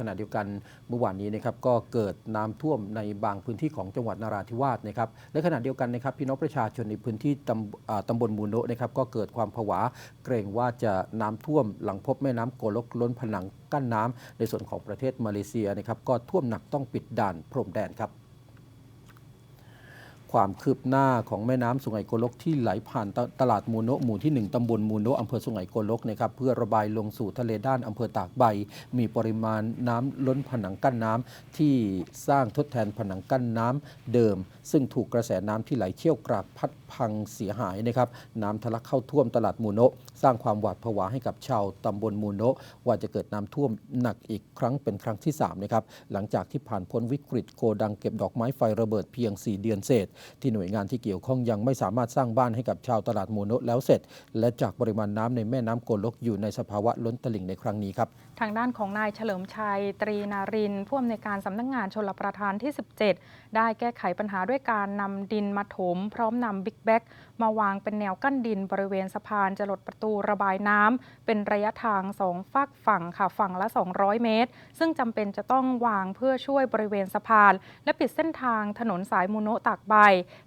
ขณะเดียวกันเมื่อวานนี้นะครับก็เกิดน้ำท่วมในบางพื้นที่ของจังหวัดนราธิวาสนะครับและขณะเดียวกันนะครับพี่น้องประชาชนในพื้นที่ตำอ่าตำบลมูโนะนะครับก็เกิดความผวาเกรงว่าจะน้ำท่วมหลังพบแม่น้ำโกลกล้นผนังกั้นน้ำในส่วนของประเทศมาเลเซียนะครับก็ท่วมหนักต้องปิดด่านพรมแดนครับ ความคืบหน้าของแม่น้ำสุไหงโกลกที่ไหลผ่านตตลาดมูโนะหมู่ที่ 1ตำบลมูโนะอำเภอสุไหงโกลกนะครับเพื่อระบายลงสู่ทะเลด้านอำเภอตากใบ มีปริมาณน้ำล้นผนังกั้นน้ำที่สร้างทดแทนผนังกั้นน้ำเดิม ซึ่งถูกกระแสน้ำที่ไหลเชี่ยวกรากพัดพังเสียหายนะครับน้ำทะลักเข้าท่วมตลาดมูโนะสร้างความหวาดผวาให้กับชาวตำบลมูโนะว่าจะเกิดน้ำท่วมหนักอีกครั้งเป็นครั้งที่สามนะครับหลังจากที่ผ่านพ้นวิกฤตโกดังเก็บดอกไม้ไฟระเบิดเพียง 4 เดือนเศษที่หน่วยงานที่เกี่ยวข้องยังไม่สามารถสร้างบ้านให้กับชาวตลาดมูโนะแล้วเสร็จ และจากปริมาณน้ำในแม่น้ำโกลกอยู่ในสภาวะล้นตลิ่งในครั้งนี้ครับทางด้านของนายเฉลิมชัย ตรีนารินผู้อำนวยการสำนักงานชลประทานที่ 17 ได้แก้ไขปัญหาด้วยการนำดินมาถม พร้อมนำบิ๊กแบ็กมาวางเป็นแนวกั้นดินบริเวณสะพานจะหลดประตูระบายน้ำเป็นระยะทางสองฝากฝั่งค่ะฝั่งละ 200 เมตร ซึ่งจำเป็นจะต้องวางเพื่อช่วยบริเวณสะพาน และปิดเส้นทางถนนสายมูโนะตากใบ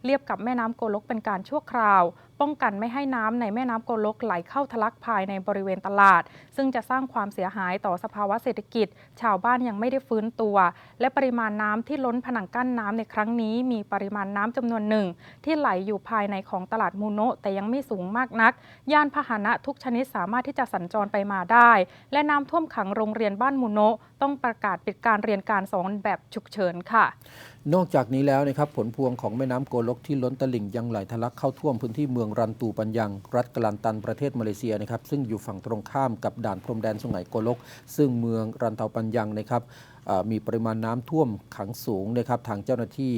เรียบกับแม่น้ำโกลกเป็นการชั่วคราวป้องกันไม่ให้น้ำในแม่น้ำโกลกไหลเข้าทะลักภายในบริเวณตลาด ซึ่งจะสร้างความเสียหายต่อสภาวะเศรษฐกิจ ชาวบ้านยังไม่ได้ฟื้นตัว และปริมาณน้ำที่ล้นผนังกั้นน้ำในครั้งนี้มีปริมาณน้ำจำนวนหนึ่ง ที่ไหลอยู่ภายในของตลาดมูโนะแต่ยังไม่สูงมากนัก ยานพาหนะทุกชนิดสามารถที่จะสัญจรไปมาได้ และน้ำท่วมขังโรงเรียนบ้านมูโนะต้องประกาศปิดการเรียนการสอนแบบฉุกเฉินค่ะ นอกจากนี้แล้วนะครับผลพวงของแม่น้ำโกลกที่ล้นตลิ่งยังไหลทะลักเข้าท่วมพื้นที่เมืองรันตูปัญญัง รัฐกลันตันประเทศมาเลเซียนะครับซึ่งอยู่ฝั่งตรงข้ามกับด่านพรมแดนสุไหงโกลก ซึ่งเมืองรันเตาปัญญังนะครับมีปริมาณน้ำท่วมขังสูงนะครับทางเจ้าหน้าที่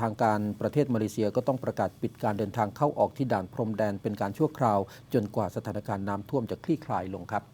ทางการประเทศมาเลเซียก็ต้องประกาศปิดการเดินทางเข้าออกที่ด่านพรมแดนเป็นการชั่วคราว จนกว่าสถานการณ์น้ำท่วมจะคลี่คลายลงครับ